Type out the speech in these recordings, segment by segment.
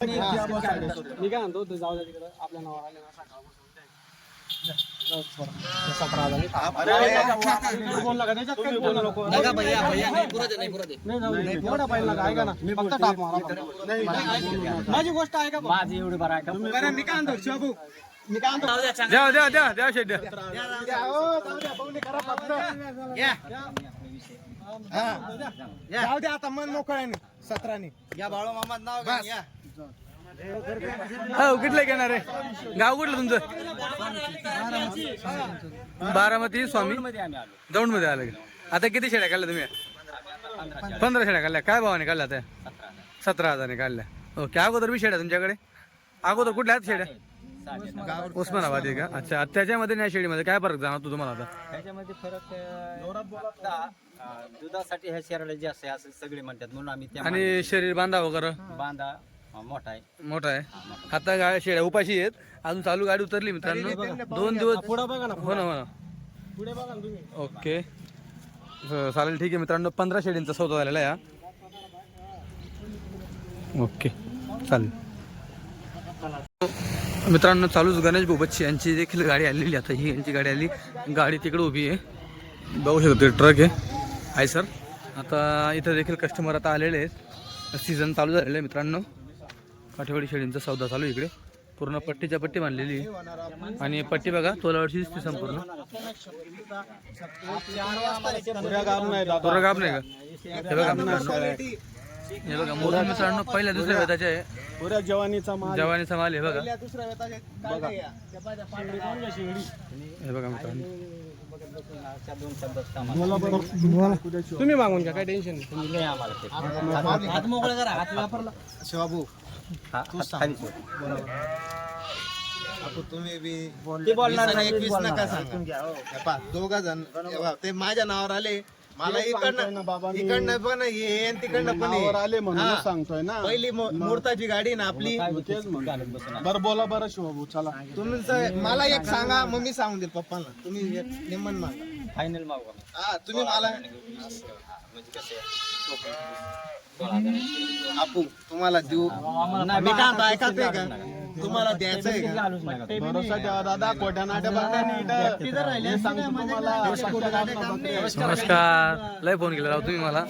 मी काय म्हणतो ते जाऊ द्या तिकडं आपल्या नावावर आले ना. माझी गोष्ट ऐका. माझी एवढी बरं ऐका मी काय म्हणतो द्या द्या द्या द्या शेट द्या हो, जाऊ द्या. हा. आता मन मोकळं आहे सतराने. या बाळू मामा नाव घ्या या. हो कुठलं घेणार? आहे गाव कुठलं तुमचं? बारामती स्वामी. मध्ये आम्ही आलो. दौंडमध्ये आलं का? आता किती शेड्या काढल्या तुम्ही? पंधरा शेड्या काढल्या. काय भावाने काढल्या त्या सतरा हजाराने काढल्या. ओके अगोदर बी शेड्या तुमच्याकडे? अगोदर कुठल्या आहेत शेड्या उस्मानाबाद आहे का अच्छा त्याच्यामध्ये नाही शेडीमध्ये काय फरक जाणवतो तुम्हाला आता? त्याच्यामध्ये फरक दुधासाठी ह्या शहराला जास्त आहे असं सगळे म्हणतात म्हणून आम्ही त्या आणि शरीर बांधा वगैरे बांधा. अं, मोठा आहे. मोठा आहे. आता गाड्या शेड्या उपाशी आहेत. अजून चालू गाडी उतरली मित्रांनो. दोन दिवस पुढं बघा ना हो ना हो ना. पुढे बघा ना तुम्ही. ओके. स- चालेल ठीक आहे मित्रांनो. पंधरा शेडींचा सौदा झालेला आहे हा. ओके. चालेल. मित्रांनो चालूच गणेश बोबच्ची यांची देखील गाडी आलेली आता ही यांची गाडी आली. गाडी तिकडे उभी आहे. बघू शकतो ट्रक आहे. आहे सर आता इथं देखील कस्टमर आता आलेले आहेत. सीझन चालू झालेलं आहे मित्रांनो. काठेवाडी शेळींचा सौदा चालू आहे इकडे. पूर्ण पट्टीच्या पट्टी बांधलेली आणि पट्टी बघा तोलावरची दिसते संपूर्ण. गाब नाही का? हे बघा. हे बघा मोठा मित्रांनो पहिल्या दुसऱ्या वेताचे आहे. पुऱ्या जवानीचा माल जवानीचा माल आहे बघा. हे बघा मित्रांनो. तुम्ही मागून घ्या काय टेन्शन नाही तुम्ही नाही आम्हाला ते. हात मोकळे करा हात वापरला शिवाबू हा, खाली सोड. आपण तुम्ही बी ते बोलणार वीस आणि नाही, एकवीस बोलणार. नका सांगा हे पहा, दोघं जण हे पहा, ते माझ्या नावावर आले मला इकडनं बाबा मी. इकडनं पण हे आणि तिकडनं पण नावावर. आले हा. म्हणून सांगतोय ना पहिली मु- मुहूर्ताची गाडी ना आपली. बरं बोला बरं शिवभाऊ चला तुमचं मला एक सांगा मग मी सांगून देईल पप्पांना तुम्ही एक निमन मागा फायनल मागू. हा तुम्ही मला म्हणजे कसं आहे. आपू तुम्हाला देऊ नाही, मी काय ते का तुम्हाला द्यायचंय. भरोसा ठेवा दादा. सांगतो बकरी आहे. नमस्कार. लय फोन केला राव तुम्ही मला.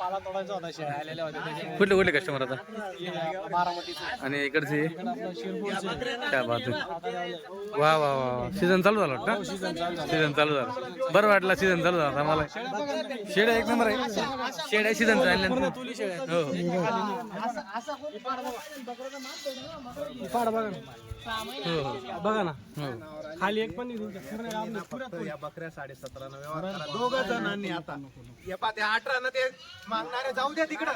अहो, आता काय बोलू? हा पाला तोडायचा होता शेळ्या आलेल्या होत्या. त्याचे कुठले कुठले कस्टमर आता? बारामतीचे. आणि इकडचे? आपलं शिरपूरचे काय बात आहे. वा वा वा सीझन चालू झाला वाटतं? सीझन चालू झाला. बरं वाटलं सीझन चालू झाला आम्हाला. शेड एक नंबर आहे. शेड आहे सीझन चालल्यानंतर हो. बघा. ना. हो. हो बघा ना. हो. खाली एक पण या बकऱ्या साडे सतरा करा दोघं जणांनी आता. या अठरा ना ते मागणारे जाऊ द्या तिकडं.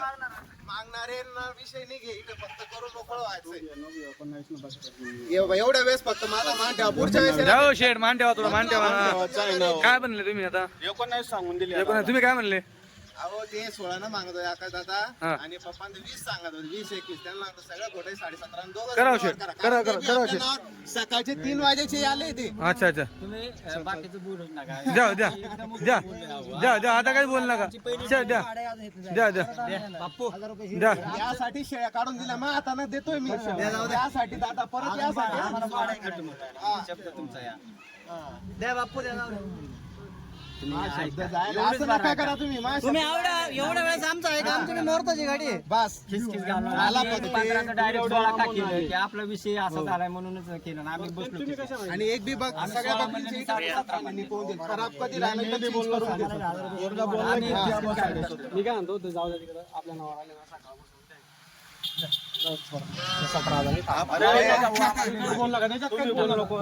मागणारे ना विषय नाही घे इकडे फक्त करून मोकळं व्हायचंय. एव- एवढ्या वेळेस फक्त माझा मान ठेवा पुढच्या वेळेस जाओ शेड मान ठेवा थोडं मान ठेवा ना. काय म्हणले तुम्ही आता? एकोणावीस सांगून दिली हे तुम्ही काय म्हणले? अहो ते सोळा ना मागतोय आकाश दादा हा. आणि पप्पांना वीस सांगत होते वीस एकवीस त्यांना सांगतो सगळं खोटे साडे सतरा दोघं. करा. करा, कारण ते सकाळचे तीन वाजेचे आले ते. अच्छा अच्छा. तुम्ही अं, बाकीचं बोलूच नका. द्या द्या द्या द्या द्या आता काही बोल नका. शेड द्या द्या द्या बाप्पू द्या. यासाठी शेळ्या काढून दिल्या मग आता ना देतोय मी. यासाठी दादा परत यासाठी शब्द तुमचा या. असं नका करा तुम्ही तुम्ही एवढ्या एवढ्या वेळेस आमचं आहे का आमची मोरताची गाडी आहे बस घालून मला आम्ही direct का केलं की आपला विषय असा झालाय म्हणूनच केलं ना आम्ही बसलो तिथे. आणि एक बी बघ सगळ्या देईल खराब कधी राहिलं तर change करून. मी काय म्हणतो ते जाऊ द्या तिकडं आपल्या नावावर दे नाही. का नको.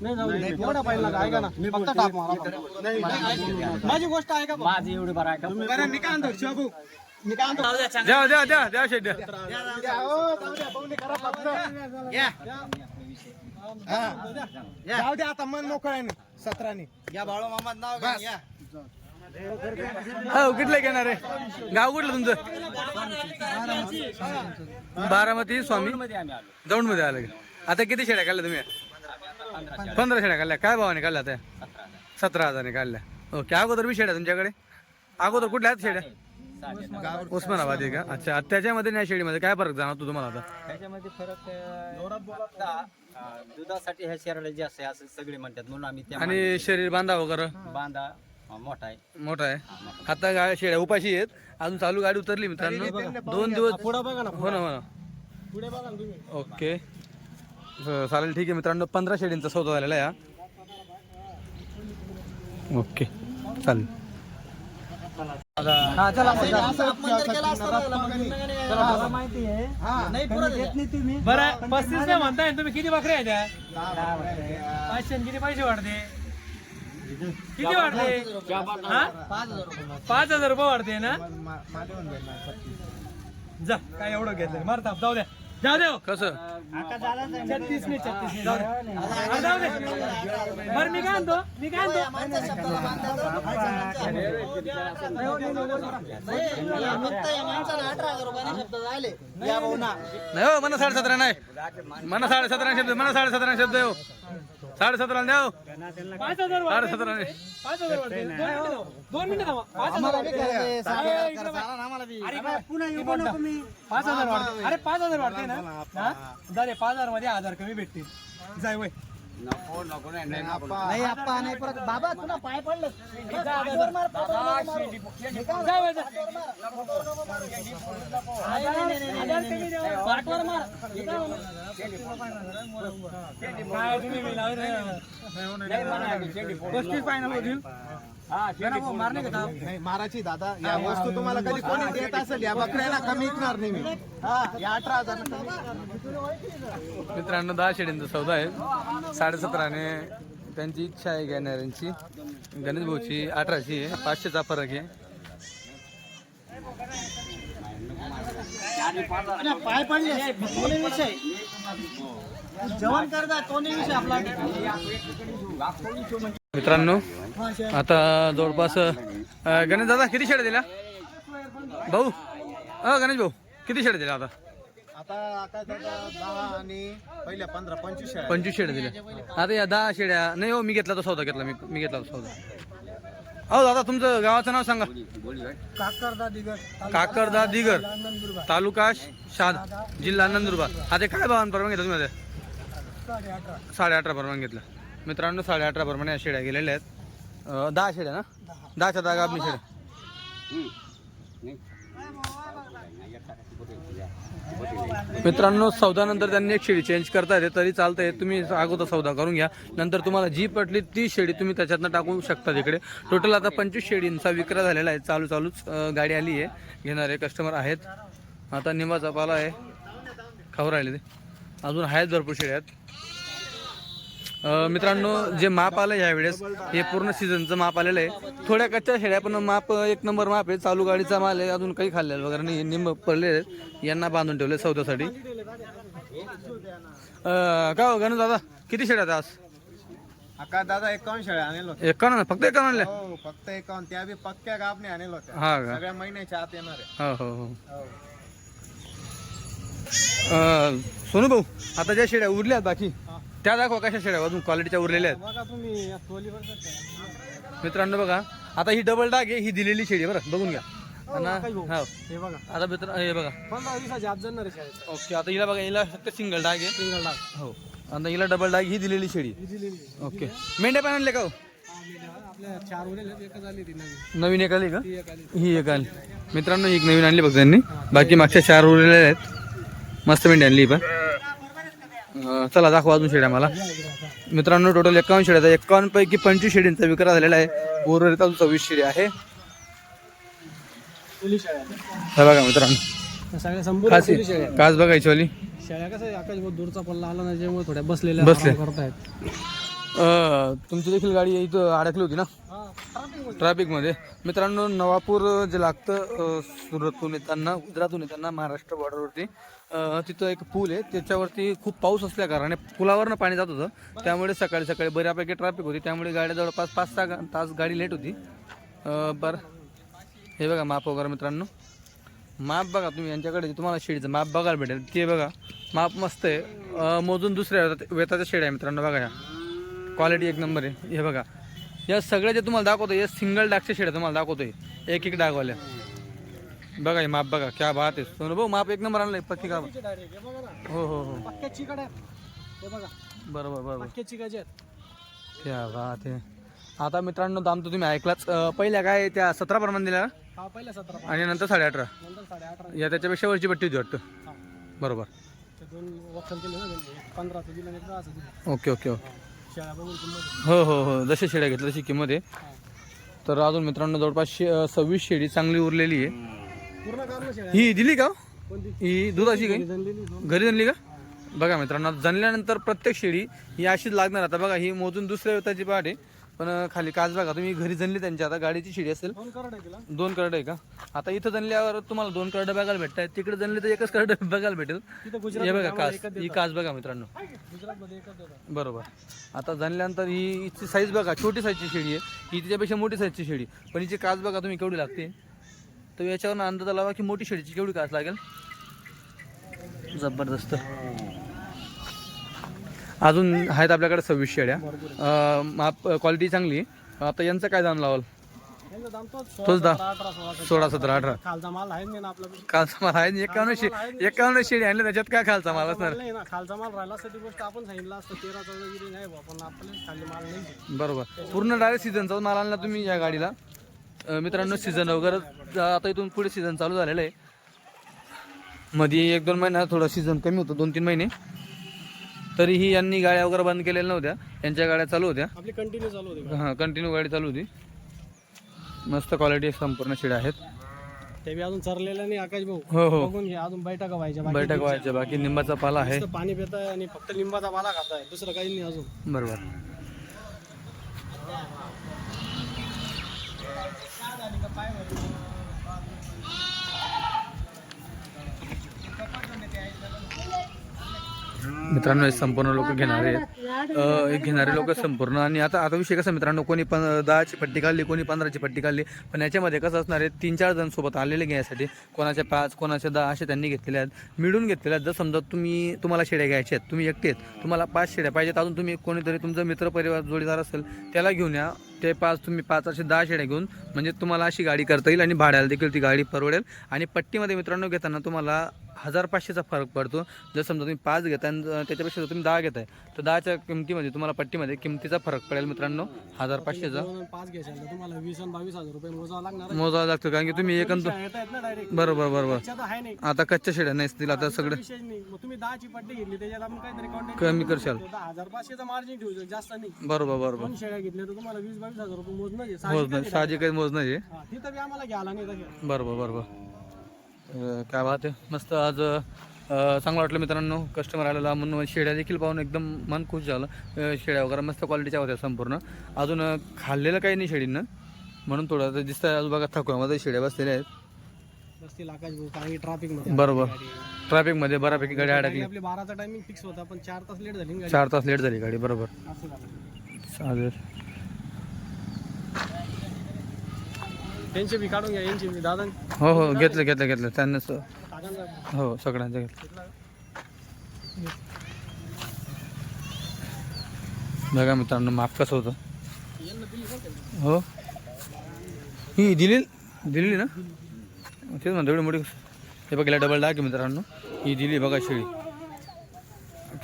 नाही जाऊ दे. एवढा पाहिजे का ऐका ना फक्त टाक मारा फक्त. माझी गोष्ट ऐका भाऊ. माझी एवढी बरं शिवाभाऊ मी काय म्हणतो द्या द्या द्या द्या शेड द्या हो, जाऊ द्या, आता मन मोकळं आहे ना, सतराने या बाळू मामा नाव घ्या. हो कुठलं घेणार आहे? गाव कुठलं तुमचं? बारामती स्वामी. दौंडमध्ये आलं. आता किती शेड्या काढल्या तुम्ही? पंधरा शेड्या काढल्या. काय भावाने काढल्या त्या सतरा हजाराने काढल्या. ओके अगोदर बी शेड्या तुमच्याकडे? अगोदर कुठल्या आहेत शेड्या? उस्मानाबाद आहे का अच्छा त्याच्यामध्ये नाही शेळीमध्ये काय फरक जाणवतो तुम्हाला आता? त्याच्यामध्ये फरक दुधासाठी ह्या शहराला जास्त असं सगळे म्हणतात म्हणून आम्ही आणि शरीर बांधा वगैरे बांधा. मोठा आहे. मोठा आहे. आता गाड्या शेळ्या उपाशी आहेत. अजून चालू गाडी उतरली मित्रांनो. दोन दिवस पुढं बघा ना हो ना हो ना. पुढे बघा ना तुम्ही. ओके. चालेल ठीक आहे मित्रांनो. पंधरा शेडींचा सौदा झालेला आहे हा. ओके. चालेल. हा, चला माहिती आहे नाही पुरत देत नाही तुम्ही. बरं पस्तीस नाही म्हणताय तुम्ही. किती बकऱ्या आहेत त्या पाचशे किती पैसे वाढते? किती वाढते हा? पाच हजार रुपये वाढते ना? जा काय एवढं घेतलं मार ताप जाऊ द्या. जाऊ द्या हो. कसं? छत्तीस नाही छत्तीस जाऊ द्या. जाऊ दे बरं मी काय म्हणतो? मी काय मानतात. नाही, हो मना साडेसतरा नाही. मना साडेसतरा शब्द मना साडेसतरा शब्द हो. साडेसतरा द्या हो. पाच हजार वाढते. साडेसतरा नाही पाच हजार वाढते. दोन मिनिटं थांबा. दोन मिनिटं थांबा. पाच हजार आम्हाला बी वाढते. करायचंय, साडे अरे, इकडे बघ. पुन्हा येऊ नको मी पाच हजार वाढते अरे पाच हजार वाढते ना हा? जा रे पाच हजारमध्ये हजार कमी भेटतील जाय वय नाही आप्पा नाही परत बाबा तुला पाय पडलं पाठवर मार, पाठवर मार, मारू. जाय वय जा. नाही, नाही, नाही, नाही, नाही, नाही. पाठवर मार हे मारणे? नाही माराची दादा. या वस्तू तुम्हाला कधी कोणी देत असेल? या बकऱ्याला कमी विकणार नाही मी. हा या अठरा हजार मित्रांनो दहा शेडींचा सौदा आहे. साडेसतराने त्यांची इच्छा आहे घेणाऱ्यांची. गणेश भाऊची अठराची आहे. पाचशेचा फरक आहे. आणि पाय पडले. कोणी विषय? जेवण करता कोणी विषय आपला? मित्रांनो आता जवळपास गणेश दादा किती शेड्या दिल्या भाऊ अ गणेश भाऊ किती शेड्या दिल्या आता? आता दहा आणि पहिल्या पंधरा पंचवीस शेळ्या. पंचवीस शेड्या दिल्या आता या दहा शेड्या नाही हो मी घेतला तो सौदा घेतला मी मी घेतला तो सौदा. अहो दादा तुमचं गावाचं नाव सांगा. काकरदा दिगट काकरदा दिगर तालुका शाद जिल्हा नंदुरबार आता काय भावान परवान घेतलं तुम्ही? साडे अठरा. परवान घेतलं. मित्रांनो साडे अठरा प्रमाणे या शेड्या गेलेल्या आहेत. अं, दहा शेड्या ना? दहाच्या दहा गाबणी शेड्या. मित्रांनो सौदा नंतर त्यांनी एक शेडी चेंज करता येते तरी चालतंय. तुम्ही अगोदर सौदा करून घ्या. नंतर तुम्हाला जी पटली ती शेडी तुम्ही त्याच्यातनं टाकू शकता तिकडे. टोटल आता पंचवीस शेडींचा विक्रय झालेला आहे. चालू चालूच अं, गाडी आली आहे. घेणारे कस्टमर आहेत. आता निंबाचा पाला आहे. खाऊ राहिले ते. अजून आहेत भरपूर शेळ्या आहेत. मित्रांनो जे माप आलं यावेळेस हे पूर्ण सीझनचं माप आलेलं आहे. थोड्या कच्च्या शेळ्या पण माप एक नंबर माप आहे. चालू गाडीचा माल आहे. अजून काही खाल्लेलं वगैरे नाही. निंब पडले यांना बांधून ठेवले सौद्यासाठी अं, का हो गणू दादा? किती आहेत आज? आकाश दादा एकावन्न शेळ्या आणेल एकावन्न? फक्त एकावन्न आणल्या? हो फक्त एकावन्न. त्या बी पक्क्या गाबने आणेल होत्या. हा का? सगळ्या महिन्याच्या आत येणार आहे. हो हो हो. हो. अं, सोनू भाऊ आता ज्या शेळ्या उरल्या बाकी त्या दाखवा कशा शेळ्या अजून क्वालिटीच्या उरलेल्या आहेत. बघा तुम्ही या मित्रांनो बघा आता ही डबल डाग आहे ही दिलेली शेळी आहे बरं बघून घ्या. आणि हो. हे बघा. आता मित्र हे बघा. पंधरा दिवसाची आज जाणार आहे शाळेत ओके आता हिला बघा हिला फक्त सिंगल डाग आहे. सिंगल लाख हो. आता हिला डबल डाग ही दिलेली शेळी ही दिलेली आहे. ओके. मेंढ्या पण आणले का हो? आपल्या चार उरेल आहेत, एकच आली ती नवीन. नवीन एक आली का? ती एक आली. ही एक आली. मित्रांनो ही एक नवीन आणली फक्त त्यांनी. बाकी मागच्या चार उरलेल्या आहेत. मस्त मेंढी आणली ही पण चला दाखवा अजून शेड्या मला. मित्रांनो टोटल एकावन्न एकावन्न पैकी पंचवीस शेडींचा विक्रा झालेला आहे. उर्वरित अजून सव्वीस शेडी आहे. हे बघा मित्रांनो. कास बघायची वाली. कसं आकाश दूरचा पल्ला आला ना थोड्या बसलेल्या बसले. करतायत. तुमची देखील गाडी इथं अडकली होती ना? ट्रॅफिकमध्ये. मित्रांनो नवापूर जे लागतं अं, सुरतहून येताना गुजरातहून येताना महाराष्ट्र बॉर्डरवरती तिथं एक पूल आहे. त्याच्यावरती खूप पाऊस असल्या कारणाने पुलावरनं पाणी जात होतं. त्यामुळे सकाळी सकाळी बऱ्यापैकी ट्रॅफिक होती. त्यामुळे गाड्या जवळपास पाच सहा तास गाडी लेट होती. बरं. हे बघा माप वगैरे मित्रांनो. माप बघा तुम्ही यांच्याकडे तुम्हाला शेडीचं माप बघायला भेटेल ते बघा. माप मस्त आहे. मोजून दुसऱ्या वेताचा वेताच्या शेड आहे मित्रांनो बघा या क्वालिटी एक नंबर आहे. हे बघा. या सगळ्या जे तुम्हाला दाखवतो या सिंगल डागच्या शेड्या तुम्हाला दाखवतोय. एक एक डागवाल्या. बघा हे माप बघा क्या बात आहे. सोनू भाऊ माप एक नंबर आणलंय पक्की का? हे हो हो पक्क्या चिकट आहेत. बघा. बरोबर बरोबर. पक्क्या चिकाचे आहेत. क्या बात आहे. आता मित्रांनो दाम तर तुम्ही ऐकलाच अं, पहिल्या काय त्या सतरा प्रमाण दिल्या हा पहिल्या सतरा आणि नंतर साडे अठरा नंतर साडे अठरा या त्याच्यापेक्षा वरची पट्टी होती वाटतं. हा. बरोबर. ते दोन वक्कल केले ना त्यांनी. एक पंधराचं दिलं आणि एक दहाचं दिलं. Okay okay okay. शेळ्या बघून किंमत हो हो हो. जसे शेड्या घेतल्या तशी किंमत आहे. तर अजून मित्रांनो जवळपास शे अं, सव्वीस शेडी चांगली उरलेली आहे. ही दिली का? हो? दुधाची काही? घरी जनली का? बघा मित्रांनो जनल्यानंतर प्रत्येक शेळी ही अशीच लागणार. आता बघा ही मोजून दुसऱ्या वेताची पाठ आहे. पण खाली काच बघा तुम्ही घरी जनली त्यांची. आता गाडीची शेळी असेल. दोन करड आहे का? आता इथं जनल्यावर तुम्हाला दोन करड बघायला भेटतात तिकडे जनले तर एकच करड बघायला भेटेल. हे बघा काच. ही काच बघा मित्रांनो. बरोबर. आता जनल्यानंतर ही हिची साईज बघा छोटी साईजची शेळी आहे. ही तिच्यापेक्षा मोठी साईजची शेळी. पण हिची काच बघा तुम्ही केवढी लागते? तर याच्यावर अंदाज लावा की मोठी शेळीची केवढी काच लागेल? जबरदस्त. अजून आहेत आपल्याकडे सव्वीस शेळ्या अं, माप क्वालिटी चांगली. आता यांचं काय दाम लावाल? तोच दा- सोळा, सतरा. अठरा. खालचा माल आहे ना आपला? खालचा माल आहे एकावन्न शे एकावन्न शेळी आणले त्याच्यात काय खालचा माल असणार? खालचा माल राहिला असता ती गोष्ट आपण सांगितलं असतं तेरा चौदा गिरी नाही बुवा, पण आपल्याला खाली माल नाही. बरोबर. पूर्ण डायरेक्ट सीझनचा माल आणला तुम्ही या गाडीला. मित्रांनो सीझन वगैरे आता इथून पुढे सीझन चालू झालेलं आहे. मध्ये एक दोन महिना थोडं सीझन कमी होतं दोन तीन महिने. तरीही यांनी गाड्या वगैरे बंद केलेल्या नव्हत्या. यांच्या गाड्या चालू होत्या. आपली कंटिन्यू चालू होती हां कंटिन्यू गाडी चालू होती. मस्त क्वालिटी संपूर्ण शेड्या आहेत. ते बी अजून चरलेलं नाही आकाश भाऊ. हो हो. बघून घ्या अजून बैठका व्हायच्या बैठक व्हायच्या बाकी निंबाचा पाला आहे. पाणी पिताय आणि फक्त लिंबाचा पाला खाताय दुसरं काही नाही अजून. बरोबर. मित्रांनो हे संपूर्ण लोक घेणारे आहेत. हे घेणारे लोक संपूर्ण. आणि आता आता विषय कसा मित्रांनो कोणी पण दहाची पट्टी काढली कोणी पंधराची पट्टी काढली पण याच्यामध्ये कसं असणार आहे तीन चार जण सोबत आलेले घ्यायसाठी कोणाचे पाच कोणाचे दहा असे त्यांनी घेतलेले आहेत. मिळून घेतलेले आहेत. जर समजा तुम्ही तुम्हाला शेड्या घ्यायच्या आहेत तुम्ही एकटे आहेत तुम्हाला पाच शेड्या पाहिजेत अजून तुम्ही कोणीतरी तुमचा मित्र परिवार जोडीदार असेल त्याला घेऊन या. ते पाच तुम्ही पाच असे दहा शेड्या घेऊन म्हणजे तुम्हाला अशी गाडी करता येईल आणि भाड्याला देखील ती गाडी परवडेल. आणि पट्टीमध्ये मित्रांनो घेताना तुम्हाला हजार पाचशेचा फरक पडतो. जर समजा तुम्ही पाच घेताय त्याच्यापेक्षा जर तुम्ही दहा घेताय तर दहाच्या किमतीमध्ये तुम्हाला पट्टीमध्ये किमतीचा फरक पडेल मित्रांनो. हजार पाचशेचा. पाच घ्यायचे तर तुम्हाला वीस आणि बावीस हजार रुपये मोजावं लागणार. मोजावा लागतो कारण की तुम्ही डायरेक्ट बरोबर बरोबर. नाही आता कच्च्या शेड्या नसतील आता सगळं नाही तुम्ही दहाची पट्टी घेतली त्याच्यात आपण काहीतरी कॉन्टॅक्ट कमी करशाल. हजार पाचशेचा मार्जिन ठेवू जास्त नाही बरोबर बरोबर. शेळ्या घेतल्या तर तुम्हाला वीस बावीस हजार रुपये मोजणं नाही आहे. साहजिक काही मोज नाही हा, तिथं बी आम्हाला घ्यायला नाही तसं. बरोबर बरोबर. काय बात आहे मस्त आज अं, चांगलं वाटलं मित्रांनो. कस्टमर आलेला म्हणून शेड्या देखील पाहून एकदम मन खुश झालं. अं, शेड्या वगैरे मस्त क्वालिटीच्या होत्या संपूर्ण. अजून अं, खाल्लेलं काही नाही शेळींना म्हणून थोडं आता दिसतं आज बघा थकव्यामध्ये शेड्या बसलेल्या आहेत. बसतील आकाश भाऊ कारण की ट्रॅफिकमध्ये बरोबर. ट्रॅफिकमध्ये बऱ्यापैकी गाडी अडकली. आपली बाराचा टायमिंग फिक्स होता पण चार तास लेट झाली ना चार तास लेट झाली गाडी बरोबर. असं झालं. चालेल. त्यांचे बी काढून घ्या यांचे बी. दादा हो हो घेतलं घेतलं घेतलं. त्यांना स- काकांचा हो सगळ्यांचं घेतलं. बघा मित्रांनो माप कसं होतं? हो. ही दिली दिली ना? तेच म्हणतो एवढी मोठी हे बघा डबल डाक मित्रांनो. ही दिली बघा शेळी.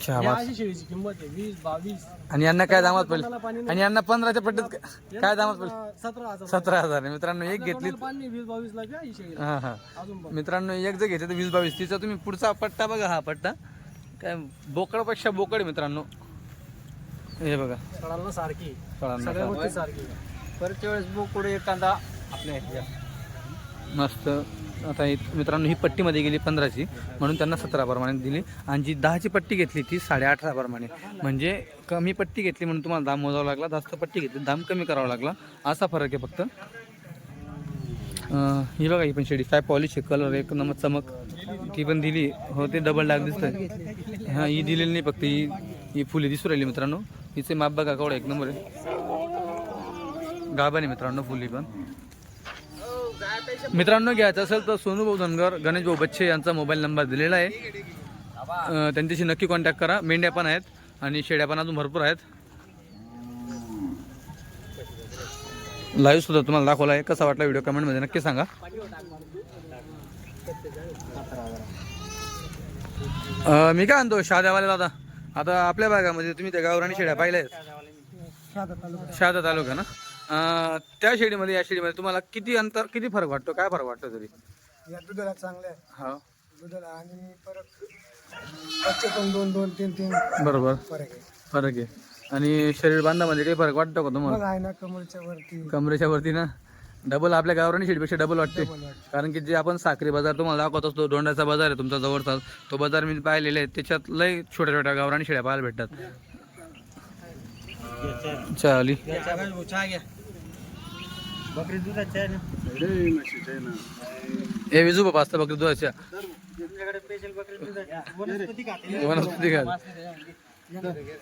अच्छा या बस अशी शेळीची किंमत आहे वीस बावीस. आणि यांना काय दामात पडले? आणि यांना पंधराच्या पट्टीत काय- काय दामात पडले? सतरा हजार. सतरा हजार आहे. मित्रांनो एक घेतली कोणाला पाणी वीस बावीस ला घ्या ही शेळी. हा हा. अजून बघ. मित्रांनो एक जर घेतलं तर वीस बावीस. तिचा तुम्ही पुढचा पट्टा बघा हा पट्टा. काय बोकडापेक्षा बोकड आहे मित्रांनो. हे बघा. सारखी. कळालं सगळ्या ना? गोष्टी सारखी. परच्या वेळेस बोकुड एखादा आपल्या मस्त. आता मित्रांनो ही पट्टीमध्ये गेली पंधराची. म्हणून त्यांना सतरा प्रमाणे दिली. आणि जी दहाची पट्टी घेतली ती साडेअठरा प्रमाणे म्हणजे कमी पट्टी घेतली म्हणून तुम्हाला दाम मोजावा लागला. जास्त पट्टी घेतली दाम कमी करावा लागला. असा फरक आहे फक्त. ही बघा ही पण शेडी. काय पॉलिश आहे? कलर एक नंबर चमक. ती पण दिली. हो ते डबल डाग दिसतंय. हां ही दिलेली नाही फक्त. ही ही फुले दिसू राहिली मित्रांनो. हिचे माप बघा केवढा एक नंबर आहे. गाभण आहे मित्रांनो फुली पण. मित्रांनो घ्यायचं असेल तर सोनू भाऊ धनगर गणेश भाऊ बच्चे यांचा मोबाईल नंबर दिलेला आहे. त्यांच्याशी नक्की कॉन्टॅक्ट करा. मेंढ्या पण आहेत आणि शेड्या पण अजून भरपूर आहेत. लाईव्ह सुद्धा तुम्हाला दाखवला आहे. कसा वाटला व्हिडिओ कमेंटमध्ये नक्की सांगा. मी काय आणतो शहाद्यावाले दादा? आता आपल्या भागामध्ये तुम्ही त्या गावराणी शेड्या पाहिल्या आहेत. शहादा तालुका ना? अं, त्या शेडीमध्ये या शेडीमध्ये तुम्हाला किती अंतर किती फरक वाटतो? काय फरक वाटतो तरी? या दुधाला चांगले आहे. हा. दुधाला आणि परत बच्चे पण दोन दोन तीन तीन बरोबर. फरक आहे. फरक आहे. आणि शरीर बांधामध्ये काही फरक वाटतो का तुम्हाला? मग आहे ना कमरच्या वरती. कमरेच्या वरती ना? डबल आपल्या गावरानी शेडपेक्षा डबल वाटते. कारण की जे आपण साखरी बाजार तुम्हाला दाखवत असतो दोंडाचा बाजार आहे तुमचा जवळचा तो बाजार मी पाहिलेले आहे. त्याच्यात लय छोट्या छोट्या गावरानी शेड्या पाहायला भेटतात. चाली हे विजू बाबा असतं बकरी दुधाच्या. वनस्पती खाते.